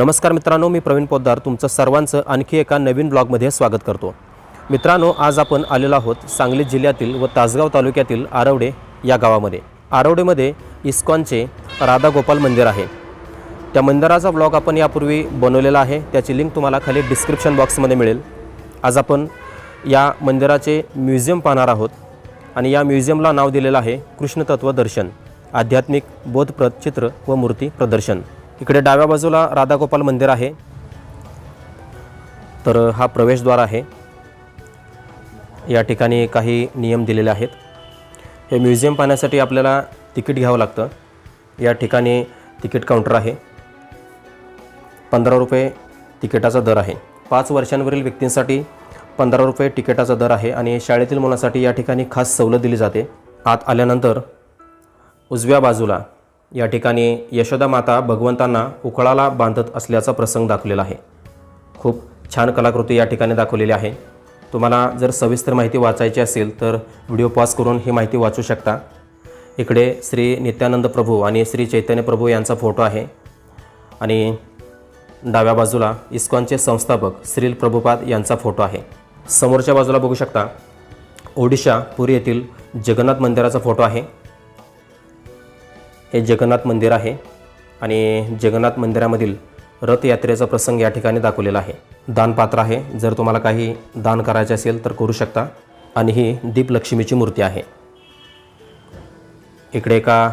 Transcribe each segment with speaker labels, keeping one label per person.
Speaker 1: नमस्कार मित्रांनो मी प्रवीण पोद्दार. तुमचं सर्वांचं आणखी एका नवीन ब्लॉगमध्ये स्वागत करतो. मित्रांनो आज आपण आलेलो आहोत सांगली जिल्ह्यातील व तासगाव तालुक्यातील आरवडे या गावामध्ये. आरवडेमध्ये इस्कॉनचे राधागोपाल मंदिर आहे. त्या मंदिराचा ब्लॉग आपण यापूर्वी बनवलेला आहे. त्याची लिंक तुम्हाला खाली डिस्क्रिप्शन बॉक्समध्ये मिळेल. आज आपण या मंदिराचे म्युझियम पाहणार आहोत आणि या म्युझियमला नाव दिलेलं आहे कृष्णतत्व दर्शन आध्यात्मिक बोधप्रद चित्र व मूर्ती प्रदर्शन. इकडे डाव्या बाजूला राधागोपाल मंदिर आहे. तर हा प्रवेशद्वार आहे. या ठिकाणी काही नियम दिलेले आहेत. हे म्युझियम पाहण्यासाठी आपल्याला तिकीट घ्यावं लागतं. या ठिकाणी तिकीट काउंटर आहे. पंधरा रुपये तिकिटाचा दर आहे. पाच वर्षांवरील व्यक्तींसाठी पंधरा रुपये तिकिटाचा दर आहे आणि शाळेतील मुलांसाठी या ठिकाणी खास सवलत दिली जाते. आत आल्यानंतर उजव्या बाजूला या ठिकाणी यशोदा माता भगवंतांना उकळाला बांधत असल्याचा प्रसंग दाखवलेला आहे. खूप छान कलाकृती या ठिकाणी दाखवलेली आहे. तुम्हाला जर सविस्तर माहिती वाचायची असेल तर व्हिडिओ पॉज करून ही माहिती वाचू शकता. इकडे श्री नित्यानंद प्रभू आणि श्री चैतन्य प्रभू यांचा फोटो आहे. आणि डाव्या बाजूला इस्कॉनचे संस्थापक श्रील प्रभुपाद यांचा फोटो आहे. समोरच्या बाजूला बघू शकता ओडिशा पुरी येथील जगन्नाथ मंदिराचा फोटो आहे. हे जगन्नाथ मंदिर आहे आणि जगन्नाथ मंदिरामधील रथयात्रेचा प्रसंग या ठिकाणी दाखवलेला आहे. दानपात्र आहे. जर तुम्हाला काही दान करायचे असेल तर करू शकता. आणि ही दीपलक्ष्मीची मूर्ती आहे. इकडे एका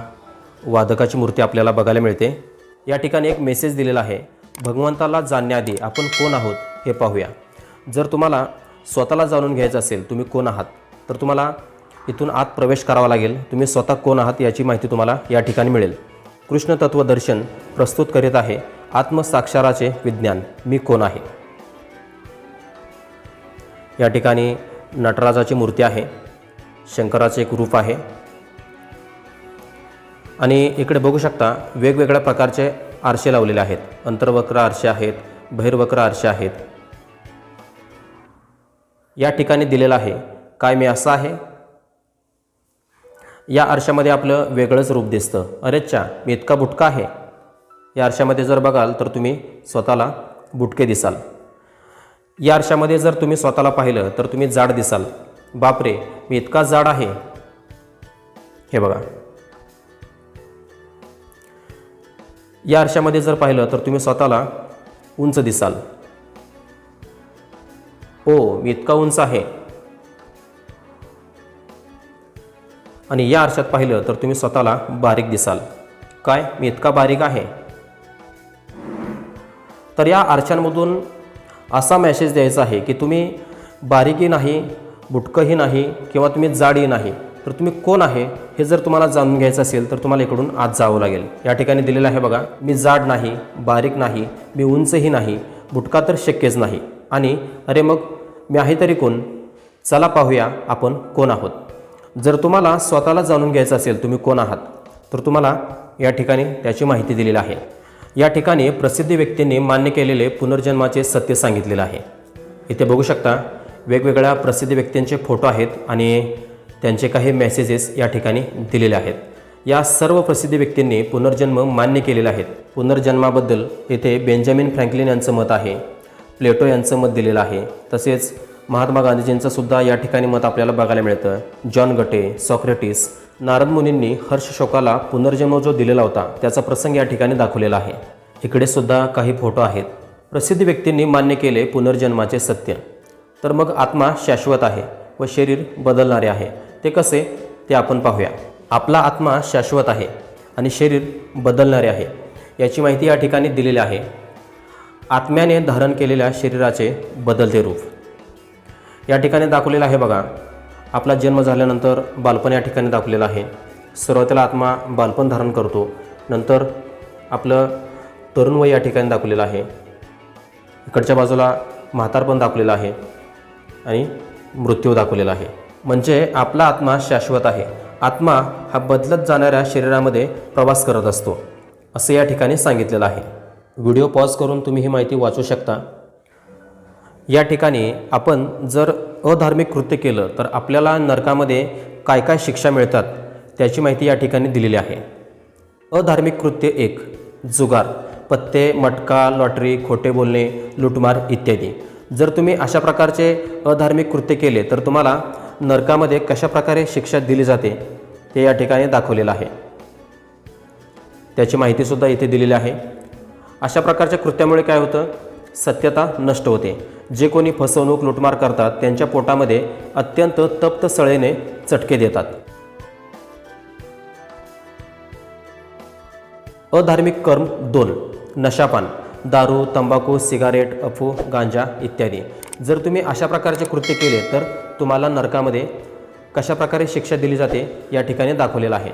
Speaker 1: वादकाची मूर्ती आपल्याला बघायला मिळते. या ठिकाणी एक मेसेज दिलेला आहे. भगवंताला जाणण्याआधी आपण कोण आहोत हे पाहूया. जर तुम्हाला स्वतःला जाणून घ्यायचं असेल तुम्ही कोण आहात? तर तुम्हाला इथून आत प्रवेश करावा लागेल. तुम्ही स्वतः कोण आहात याची माहिती तुम्हाला या ठिकाणी मिळेल. कृष्ण तत्वदर्शन प्रस्तुत करीत आहे. आत्मसाक्षाराचे विज्ञान. मी कोण आहे? या ठिकाणी नटराजाची मूर्ती आहे. शंकराचे एक रूप आहे. आणि इकडे बघू शकता वेगवेगळ्या प्रकारचे आरशे लावलेले आहेत. अंतर्वक्र आरशे आहेत बहिर्वक्र आरशे आहेत. या ठिकाणी दिलेलं आहे काय मी असं आहे? या आरशामध्ये आपलं वेगळंच रूप दिसतं. अरेच्छा मी इतका बुटका आहे. या आरशामध्ये जर बघाल तर तुम्ही स्वतःला बुटके दिसाल. या आरशामध्ये जर तुम्ही स्वतःला पाहिलं तर तुम्ही जाड दिसाल. बापरे मी इतका जाड आहे. हे बघा. या आरशामध्ये जर पाहिलं तर तुम्ही स्वतःला उंच दिसाल. ओ मी इतका उंच आहे. आणि या आरशात पाहिलं तर तुम्ही स्वतःला बारीक दिसाल. काय? मी इतका बारीक आहे? तर या आरशांमधून असा मेसेज द्यायचा आहे की तुम्ही बारीकही नाही बुटकंही नाही किंवा तुम्ही जाडही नाही तर तुम्ही कोण आहे हे जर तुम्हाला जाणून घ्यायचं असेल तर तुम्हाला इकडून आत जावं लागेल. या ठिकाणी दिलेलं आहे बघा मी जाड नाही बारीक नाही मी उंचही नाही बुटका तर शक्यच नाही. आणि अरे मग मी आहे तरी कोण? चला पाहूया आपण कोण आहोत. जर तुम्हाला स्वतःला जाणून घ्यायचं असेल तुम्ही कोण आहात तर तुम्हाला या ठिकाणी त्याची माहिती दिलेली आहे. या ठिकाणी प्रसिद्ध व्यक्तींनी मान्य केलेले पुनर्जन्माचे सत्य सांगितलेलं आहे. इथे बघू शकता वेगवेगळ्या प्रसिद्ध व्यक्तींचे फोटो आहेत आणि त्यांचे काही मेसेजेस या ठिकाणी दिलेले आहेत. या सर्व प्रसिद्ध व्यक्तींनी पुनर्जन्म मान्य केलेले आहेत पुनर्जन्माबद्दल येथे बेंजामिन फ्रँकलिन यांचं मत आहे प्लेटो यांचं मत दिलेलं आहे. तसेच महात्मा गांधीजींचं सुद्धा या ठिकाणी मत आपल्याला बघायला मिळतं. जॉन गटे सॉक्रेटिस नारद मुनींनी हर्ष शोकाला पुनर्जन्म जो दिलेला होता त्याचा प्रसंग या ठिकाणी दाखवलेला आहे. इकडे सुद्धा काही फोटो आहेत. प्रसिद्ध व्यक्तींनी मान्य केले पुनर्जन्माचे सत्य. तर मग आत्मा शाश्वत आहे व शरीर बदलणारे आहे. ते कसे? ते आपण पाहूया. आपला आत्मा शाश्वत आहे आणि शरीर बदलणारे आहे. याची माहिती या ठिकाणी दिलेली आहे. आत्म्याने धारण केलेल्या शरीराचे बदलते रूप. या ठिकाणी दाखवलेलं आहे बघा. आपला जन्म झाल्यानंतर बालपण या ठिकाणी दाखवलेलं आहे. सुरुवातीला आत्मा बालपण धारण करतो. नंतर आपलं तरुण वय या ठिकाणी दाखवलेलं आहे. इकडच्या बाजूला म्हातारपण दाखवलेलं आहे आणि मृत्यू दाखवलेला आहे. म्हणजे आपला आत्मा शाश्वत आहे. आत्मा हा बदलत जाणाऱ्या शरीरामध्ये प्रवास करत असतो. असं या ठिकाणी सांगितलेलं आहे. व्हिडिओ पॉज करून तुम्ही ही माहिती वाचू शकता. या ठिकाणी आपण जर अधार्मिक कृत्य केलं तर आपल्याला नरकामध्ये काय काय शिक्षा मिळतात त्याची माहिती या ठिकाणी दिलेली आहे. अधार्मिक कृत्य एक जुगार पत्ते मटका लॉटरी खोटे बोलणे लुटमार इत्यादी. जर तुम्ही अशा प्रकारचे अधार्मिक कृत्य केले तर तुम्हाला नरकामध्ये कशा प्रकारे शिक्षा दिली जाते ते या ठिकाणी दाखवलेलं आहे. त्याची माहितीसुद्धा इथे दिलेली आहे. अशा प्रकारच्या कृत्यामुळे काय होतं सत्यता नष्ट होते. जे कोणी फसवणूक लुटमार करतात त्यांच्या पोटामध्ये अत्यंत तप्त सळेने चटके देतात. अधार्मिक कर्म दोन. नशापान. दारू तंबाखू सिगारेट अफू गांजा इत्यादी. जर तुम्ही अशा प्रकारचे कृत्य केले तर तुम्हाला नरकामध्ये कशा प्रकारे शिक्षा दिली जाते या ठिकाणी दाखवलेलं आहे.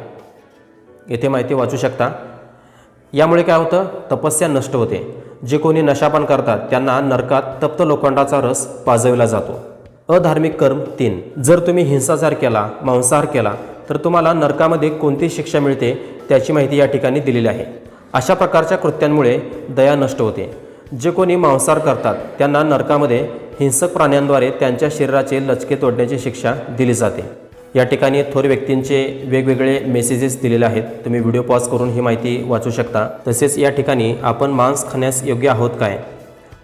Speaker 1: येथे माहिती वाचू शकता. यामुळे काय होतं? तपस्या नष्ट होते. जे कोणी नशापान करतात त्यांना नरकात तप्त लोखंडाचा रस पाजविला जातो. अधार्मिक कर्म तीन. जर तुम्ही हिंसाचार केला मांसाहार केला तर तुम्हाला नरकामध्ये कोणती शिक्षा मिळते त्याची माहिती या ठिकाणी दिलेली आहे. अशा प्रकारच्या कृत्यांमुळे दया नष्ट होते. जे कोणी मांसाहार करतात त्यांना नरकामध्ये हिंसक प्राण्यांद्वारे त्यांच्या शरीराचे लचके तोडण्याची शिक्षा दिली जाते. या ठिकाणी थोर व्यक्तींचे वेगवेगळे मेसेजेस दिलेले आहेत. तुम्ही व्हिडिओ पॉज करून ही माहिती वाचू शकता. तसेच या ठिकाणी आपण मांस खाण्यास योग्य आहोत काय?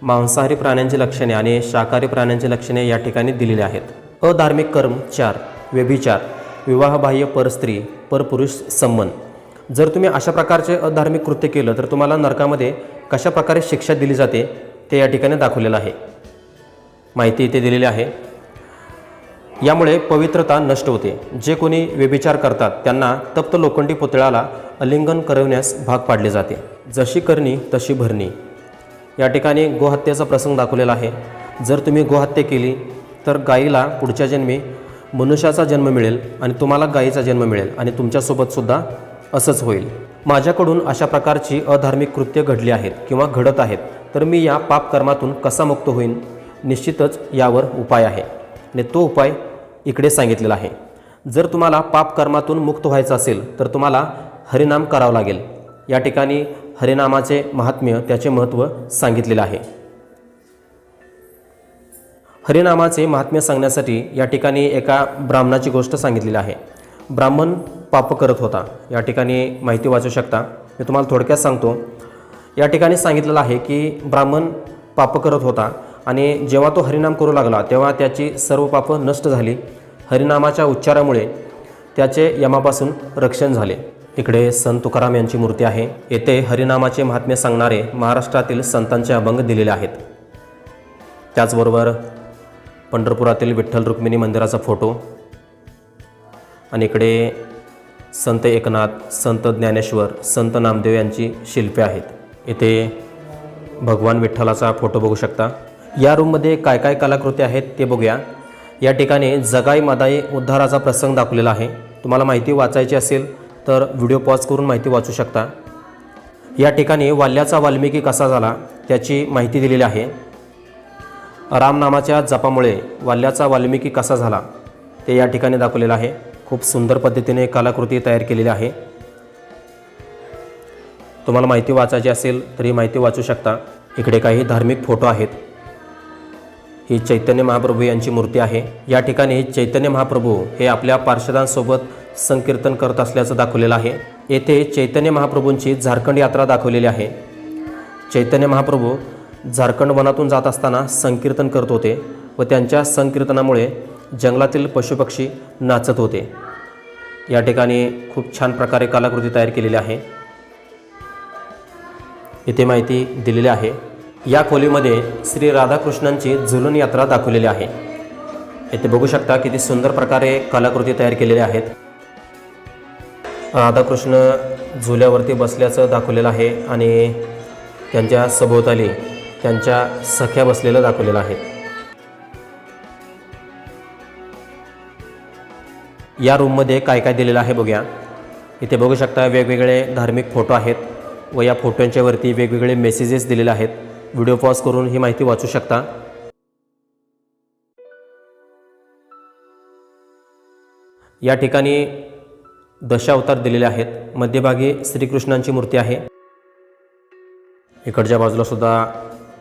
Speaker 1: मांसाहारी प्राण्यांची लक्षणे आणि शाकाहारी प्राण्यांची लक्षणे या ठिकाणी दिलेली आहेत. अधार्मिक कर्म चार. व्यभिचार. विवाहबाह्य परस्त्री परपुरुष संबंध. जर तुम्ही अशा प्रकारचे अधार्मिक कृत्य केलं तर तुम्हाला नरकामध्ये कशा प्रकारे शिक्षा दिली जाते ते या ठिकाणी दाखवलेलं आहे. माहिती इथे दिलेली आहे. यामुळे पवित्रता नष्ट होते. जे कोणी व्यभिचार करतात त्यांना तप्त लोखंडी पुतळ्याला अलिंगन करवण्यास भाग पाडले जाते. जशी करणी तशी भरणी. या ठिकाणी गोहत्येचा प्रसंग दाखवलेला आहे. जर तुम्ही गोहत्या केली तर गायीला पुढच्या जन्मी मनुष्याचा जन्म मिळेल आणि तुम्हाला गायीचा जन्म मिळेल आणि तुमच्यासोबतसुद्धा असंच होईल. माझ्याकडून अशा प्रकारची अधार्मिक कृत्य घडली आहेत किंवा घडत आहेत तर मी या पापकर्मातून कसा मुक्त होईन? निश्चितच यावर उपाय आहे. आणि तो उपाय इकडे सांगितलेलं आहे. जर तुम्हाला पापकर्मातून मुक्त व्हायचं असेल तर तुम्हाला हरिनाम करावं लागेल. या ठिकाणी हरिनामाचे महात्म्य त्याचे महत्त्व सांगितलेलं आहे. हरिनामाचे महात्म्य सांगण्यासाठी या ठिकाणी एका ब्राह्मणाची गोष्ट सांगितलेली आहे. ब्राह्मण पाप करत होता. या ठिकाणी माहिती वाचू शकता. मी तुम्हाला थोडक्यात सांगतो. या ठिकाणी सांगितलेलं आहे की ब्राह्मण पाप करत होता आणि जेव्हा तो हरिनाम करू लागला तेव्हा त्याची सर्व पापं नष्ट झाली. हरिनामाच्या उच्चारामुळे त्याचे यमापासून रक्षण झाले. इकडे संत तुकाराम यांची मूर्ती आहे. येथे हरिनामाचे महात्म्य सांगणारे महाराष्ट्रातील संतांचे अभंग दिलेले आहेत. त्याचबरोबर पंढरपुरातील विठ्ठल रुक्मिणी मंदिराचा फोटो आणि इकडे संत एकनाथ संत ज्ञानेश्वर संत नामदेव यांची शिल्पे आहेत. येथे भगवान विठ्ठलाचा फोटो बघू शकता. या रूममध्ये काय काय कलाकृती आहेत ते बघूया. या ठिकाणी जगाई मदाई उद्धाराचा प्रसंग दाखवलेला आहे. तुम्हाला माहिती वाचायची असेल तर व्हिडिओ पॉज करून माहिती वाचू शकता. या ठिकाणी वाल्याचा वाल्मिकी कसा झाला त्याची माहिती दिलेली आहे. रामनामाच्या जपामुळे वाल्याचा वाल्मिकी कसा झाला ते या ठिकाणी दाखवलेलं आहे. खूप सुंदर पद्धतीने कलाकृती तयार केलेली आहे. तुम्हाला माहिती वाचायची असेल तर ही माहिती वाचू शकता. इकडे काही धार्मिक फोटो आहेत. ही चैतन्य महाप्रभू यांची मूर्ती आहे. या ठिकाणी चैतन्य महाप्रभू हे आपल्या पार्षदांसोबत संकीर्तन करत असल्याचं दाखवलेलं आहे. येथे चैतन्य महाप्रभूंची झारखंड यात्रा दाखवलेली आहे. चैतन्य महाप्रभू झारखंड वनातून जात असताना संकीर्तन करत होते व त्यांच्या संकीर्तनामुळे जंगलातील पशुपक्षी नाचत होते. या ठिकाणी खूप छान प्रकारे कलाकृती तयार केलेली आहे. इथे माहिती दिलेली आहे. या खोलीमध्ये श्री राधाकृष्णांची झुलून यात्रा दाखवलेली आहे. इथे बघू शकता किती सुंदर प्रकारे कलाकृती तयार केलेल्या आहेत. राधाकृष्ण झुल्यावरती बसल्याचं दाखवलेलं आहे आणि त्यांच्या सभोवताली त्यांच्या सख्या बसलेलं दाखवलेलं आहे. या रूममध्ये काय काय दिलेलं आहे बघूया. इथे बघू शकता वेगवेगळे धार्मिक फोटो आहेत. व या फोटोंच्या वरती वेगवेगळे मेसेजेस दिलेले आहेत. व्हिडिओ पॉज करून ही माहिती वाचू शकता. या ठिकाणी दशावतार दिलेले आहेत. मध्यभागी श्रीकृष्णांची मूर्ती आहे. इकडच्या बाजूला सुद्धा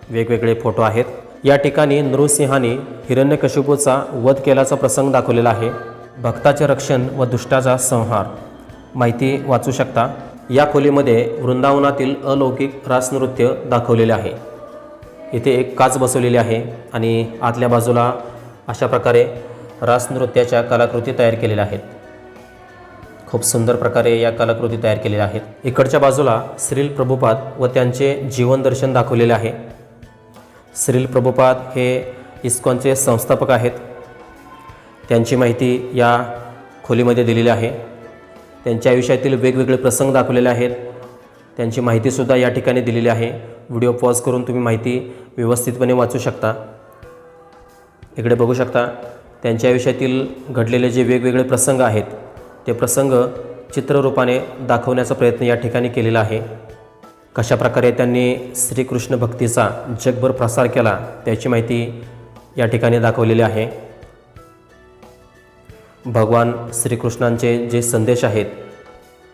Speaker 1: वेगवेगळे फोटो आहेत. या ठिकाणी नृसिंहाने हिरण्यकशिपूचा वध केल्याचा प्रसंग दाखवलेला आहे. भक्ताचे रक्षण व दुष्टाचा संहार. माहिती वाचू शकता. या खोलीमध्ये वृंदावनातील अलौकिक रासनृत्य दाखवलेले आहे. इथे एक काच बसवलेली आहे आणि आतल्या बाजूला अशा प्रकारे रासनृत्याच्या कलाकृती तयार केलेल्या आहेत. खूप सुंदर प्रकारे या कलाकृती तयार केलेल्या आहेत. इकडच्या बाजूला श्रील प्रभुपाद व त्यांचे जीवनदर्शन दाखवलेले आहे. श्रील प्रभुपाद हे इस्कॉनचे संस्थापक आहेत. त्यांची माहिती या खोलीमध्ये दिलेली आहे. त्यांच्या आयुष्यातील वेगवेगळे प्रसंग दाखवलेले आहेत. त्यांची माहितीसुद्धा या ठिकाणी दिलेली आहे. व्हिडिओ पॉज करून तुम्ही माहिती व्यवस्थितपणे वाचू शकता. इकडे बघू शकता त्यांच्या आयुष्यातील घडलेले जे वेगवेगळे प्रसंग आहेत ते प्रसंग चित्ररूपाने दाखवण्याचा प्रयत्न या ठिकाणी केलेला आहे. कशाप्रकारे त्यांनी श्रीकृष्ण भक्तीचा जगभर प्रसार केला त्याची माहिती या ठिकाणी दाखवलेली आहे. भगवान श्रीकृष्णांचे जे संदेश आहेत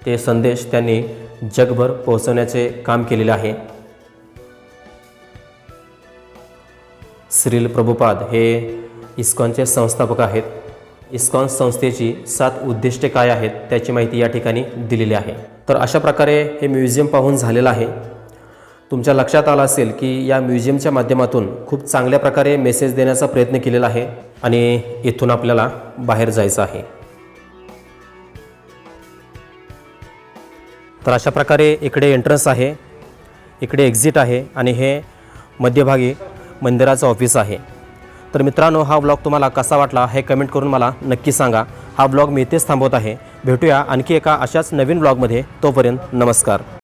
Speaker 1: ते संदेश त्यांनी जगभर पोहोचवण्याचे काम केलेले आहे. श्रील प्रभुपाद हे इस्कॉनचे संस्थापक आहेत. इस्कॉन संस्थेची सात उद्दिष्टे काय आहेत त्याची माहिती या ठिकाणी दिलेली आहे. तर अशा प्रकारे हे म्युझियम पाहून झालेलं आहे. तुमच्या लक्षात आलं असेल की या म्युझियमच्या माध्यमातून खूप चांगल्या प्रकारे मेसेज देण्याचा प्रयत्न केलेला आहे. आणि इथून आपल्याला बाहेर जायचं आहे. तर अशा प्रकारे इकडे एंट्रन्स आहे इकडे एक्झिट आहे आणि हे मध्यभागी मंदिराचं ऑफिस आहे. तर मित्रांनो हा ब्लॉग तुम्हाला कसा वाटला हे कमेंट करून मला नक्की सांगा. हा ब्लॉग मी इथेच थांबवत आहे. भेटूया आणखी एका अशाच नवीन ब्लॉगमध्ये तोपर्यंत नमस्कार.